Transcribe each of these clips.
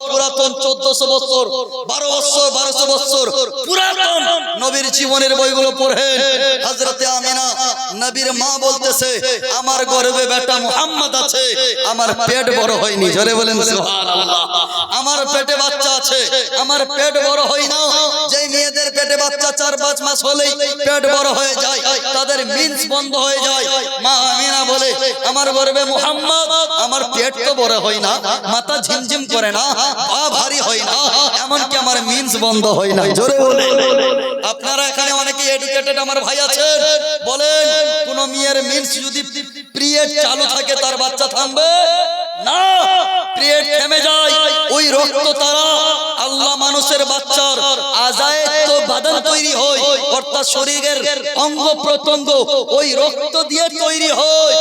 পুরাতন চোদ্দশো বছর, বারো বছর, বারোশো বছর পুরাতন নবীর জীবনের বইগুলো পড়ে। হজরতে আমিনা নবীর মা বলতেছে, আমার গর্বে বেটা মুহাম্মদ আছে, আমার পেট বড় হয়নি। জোরে বলেন আমার পেটে বাচ্চা আছে, আমার পেট বড় হয় না। যেই মেয়েদের পেটে বাচ্চা চার পাঁচ মাস হলেই পেট বড় হয়ে যায়। তাদের মিন্স বন্ধ হয়ে যায়। মা আমিনা বলে আমার গর্বে মোহাম্মদ আমার পেট তো বড় হয় না মাথা ঝিমঝিম করে না পা ভারী হয় না এমনকি আমার মিন্স বন্ধ হয় না। জোরে বলে। আপনারা এখানে অনেকে এডুকেটেড আমার ভাই আছেন। বলেন কোন মেয়ের মিন্স যদি পিরিয়ড চালু থাকে তার বাচ্চা থামবে? না পিরিয়ড থেমে যায় ওই রক্ত তারা আল্লাহ মানুষের বাচ্চার আজায় বাদন তৈরি হয়। অর্থাৎ শরীরের অঙ্গ প্রত্যঙ্গ ওই রক্ত দিয়ে তৈরি হয়।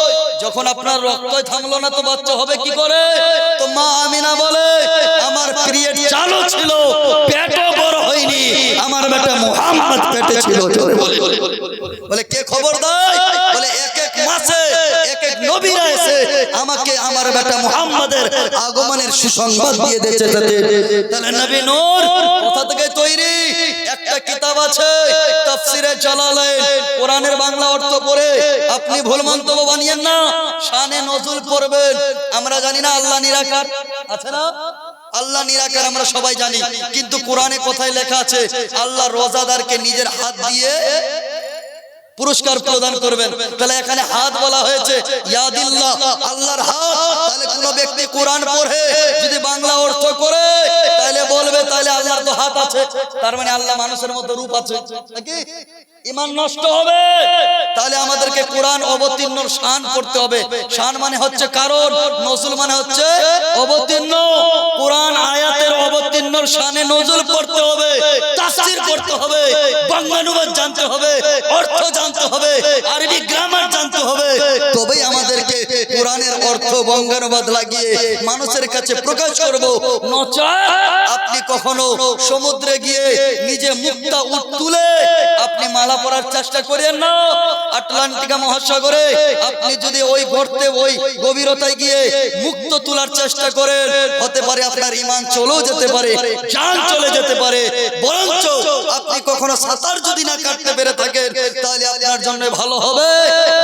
যখন আপনার রক্ত থামলো না তো বাচ্চা হবে কি করে? তো মা আমিনা বলে, আমার পিরিয়ড চালু ছিল, পেটও বড় হয়নি। আমার বেটা মুহাম্মদ পেটে ছিল। বলে, কে খবর আমাকে আমার বেটা মুহাম্মাদের আগমনের সুসংবাদ দিয়ে দিয়েছে তাহলে নবী নূর কোথা থেকে তৈরি? একটা কিতাব আছে, তাফসিরে জালালাইন। কোরআনের বাংলা অর্থ পড়ে। আপনি ভুল মন্তব্য বানিয়েন না, শানে নজুল পড়বেন। আমরা জানি না আল্লাহ নিরাকার। আছে না? আল্লাহ নিরাকার আমরা সবাই জানি। কিন্তু কোরআনে কোথায় লেখা আছে? আল্লাহ রোজাদারকে নিজের হাত দিয়ে পুরস্কার প্রদান করবেন। তাহলে এখানে হাত বলা হয়েছে আল্লাহর হাত। তাহলে কোন ব্যক্তি কোরআন পড়ে, যদি বাংলা অর্থ করে, তাহলে বলবে, তাহলে আল্লাহর তো হাত আছে। তার মানে আল্লাহ মানুষের মতো রূপ আছে। নাকি? ইমান নষ্ট হবে। তাহলে আমাদেরকে কোরআন অবতীর্ণ শান করতে হবে। শান মানে হচ্ছে কারণ, নজুল মানে হচ্ছে অবতীর্ণ। কোরআন আয়াতের অবতীর্ণ শানে নজুল করতে হবে, তাফসীর করতে হবে বাংলানুবাদ জানতে হবে অর্থ জানতে হবে আরবি গ্রামার জানতে হবে তবেই আমাদেরকে কোরআনের অর্থ বঙ্গানুবাদ লাগিয়ে মানুষের কাছে প্রকাশ করব। আপনি কখনো সমুদ্রে গিয়ে নিজে মুক্তা উঠ তুলে আপনি মালা পরার চেষ্টা করেন না? আটলান্টিকা মহাসাগরে আপনি যদি ওই গর্তে ওই গভীরতায় গিয়ে মুক্ত তোলার চেষ্টা করেন হতে পারে আপনার ইমান চলেও যেতে পারে জান চলে যেতে পারে বরঞ্চ আপনি কখনো সাঁতার যদি না কাটতে পেরে থাকেন তাহলে আপনার জন্য ভালো হবে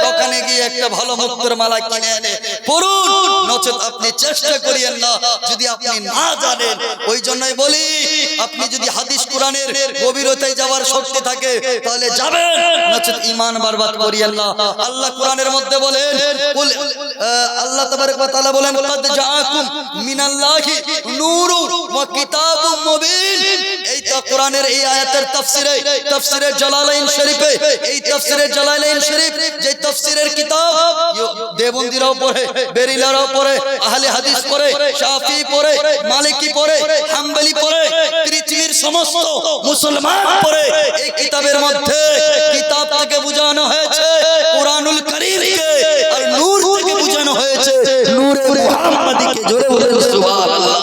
দোকানে গিয়ে একটা ভালো মুক্তর মালা কিনে এনে পড়ুন নচেত আপনি চেষ্টা করিয়েন না যদি আপনি না জানেন ওই জন্যই বলি আপনি যদি হাদিস কোরআনের গভীরতায় যাওয়ার শক্তি থাকে তাহলে যাবেন নচেত ইমান বারবাদ করিয়েন না আল্লাহ কোরআনের মধ্যে বলেন কুল, আল্লাহ তাবারক ওয়া তাআলা বলেন কদ জাআকুম মিনাল্লাহি নূরু ওয়া কিতাবুম মুবিন কোরআনের এই আয়াতের তাফসিরে তাফসিরে জালালাইন শরীফে, এই তাফসিরে জালালাইন শরীফ যে তাফসিরের কিতাব দেবন্দিরাও পড়ে, বেরিলারাও পড়ে, আহলে হাদিস পড়ে, শাফি পড়ে, মালিকি পড়ে, হাম্বলি পড়ে, পৃথিবীর সমস্ত মুসলমান পড়ে, এই কিতাবের মধ্যে, কিতাব থেকে বোঝানো হয়েছে কোরআনুল কারীমকে আর নূর থেকে বোঝানো হয়েছে নূরে মুহাম্মাদিকে জোরে বলেন সুবহানাল্লাহ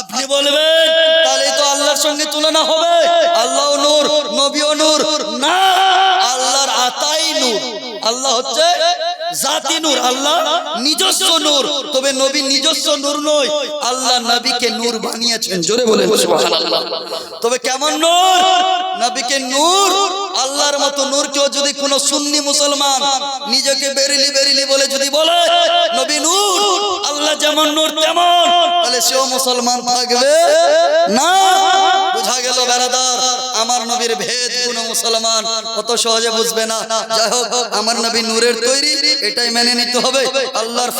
আপনি বলবেন তাহলে তো আল্লাহর সঙ্গে তুলনা হবে। আল্লাহ নূর নবীও নূর। না। আল্লাহর আতাই নূর। আল্লাহ হচ্ছে জাতি নূর। আল্লাহ নিজস্ব নূর। তবে নবী নিজস্ব নূর নয় আল্লাহ নবীকে নূর বানিয়েছেন। জোরে বলেন। সুবহানাল্লাহ। তবে কেমন নূর? নবীকে নূর আল্লাহর মতো নূর কেউ যদি কোনো সুন্নি মুসলমান নিজেকে বেরিলি বেরিলি বলে যদি বলে নবী নূর আল্লাহ যেমন নূর তেমন তাহলে সেও মুসলমান থাকবে না। বুঝা গেল বেড়াদার আমার নবীর ভেদ কোন মুসলমান কত সহজে বুঝবে না যাই হোক আমার নবী নূরের তৈরি এটাই মেনে নিতে হবে আল্লাহর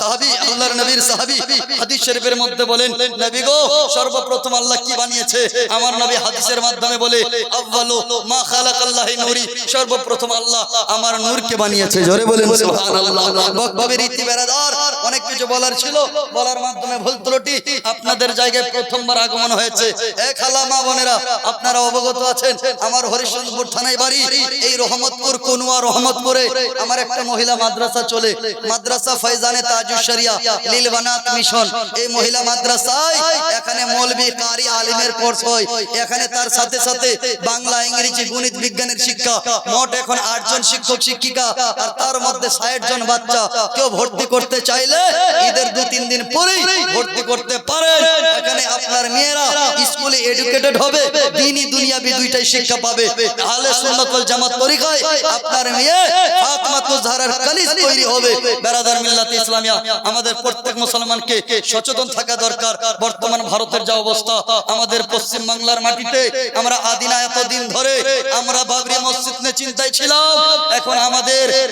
সাহাবী আল্লাহর নবীর সাহাবী হাদিস শরীফের মধ্যে বলেন নবী গো সর্বপ্রথম আল্লাহ কি বানিয়েছে আমার নবী হাদিসের মাধ্যমে বলে আব্বালু মা খালাকাল্লাহি নূরি সর্বপ্রথম আল্লাহ আমার নূরকে বানিয়েছে জোরে বলেন সুবহানাল্লাহ বকববে রীতি বেরাদার অনেক কিছু বলার ছিল, বলার মাধ্যমে ভুল ত্রুটি আপনাদের জায়গায় প্রথমবার আগমন হয়েছে। এ খালা মা বোনেরা, আপনারা অবগত আছেন, আমার হরিশচন্দ্রপুর থানায় বাড়ি, এই রহমতপুর, কোনুয়া রহমতপুরে আমার একটা মহিলা মাদ্রাসা চলে। মাদ্রাসা ফয়জানে তাজুস শরিয়া লীল মিশন। এই মহিলা মাদ্রাসায় এখানে মৌলবী কারি আলিমের কোর্স হয়। এখানে তার সাথে সাথে বাংলা, ইংরেজি, গণিত বিজ্ঞানের শিক্ষা। মোট এখন আটজন শিক্ষক, শিক্ষিকা, আর তার মধ্যে ষাট জন বাচ্চা। কেউ ভর্তি করতে চাইলে ঈদের দু, তিন দিন পরেই ভর্তি করতে পারেন এখানে আপনার মেয়েরা স্কুলে এডুকেটেড হবে, দিনই দুনিয়াবি দুইটাই শিক্ষা পাবে। জামাত তরিকায় আপনার মেয়ে কানিজ তৈরি হবে। বেরাদার ইসলামিয়া, আমাদের প্রত্যেক মুসলমানকে সচেতন থাকা দরকার। বর্তমান ভারতের যা অবস্থা, আমাদের পশ্চিম বাংলার মাটিতে আমরা আদিনা এতদিন ধরে আমরা বাবরি মসজিদ নিয়ে চিন্তায় ছিলাম। এখন আমাদের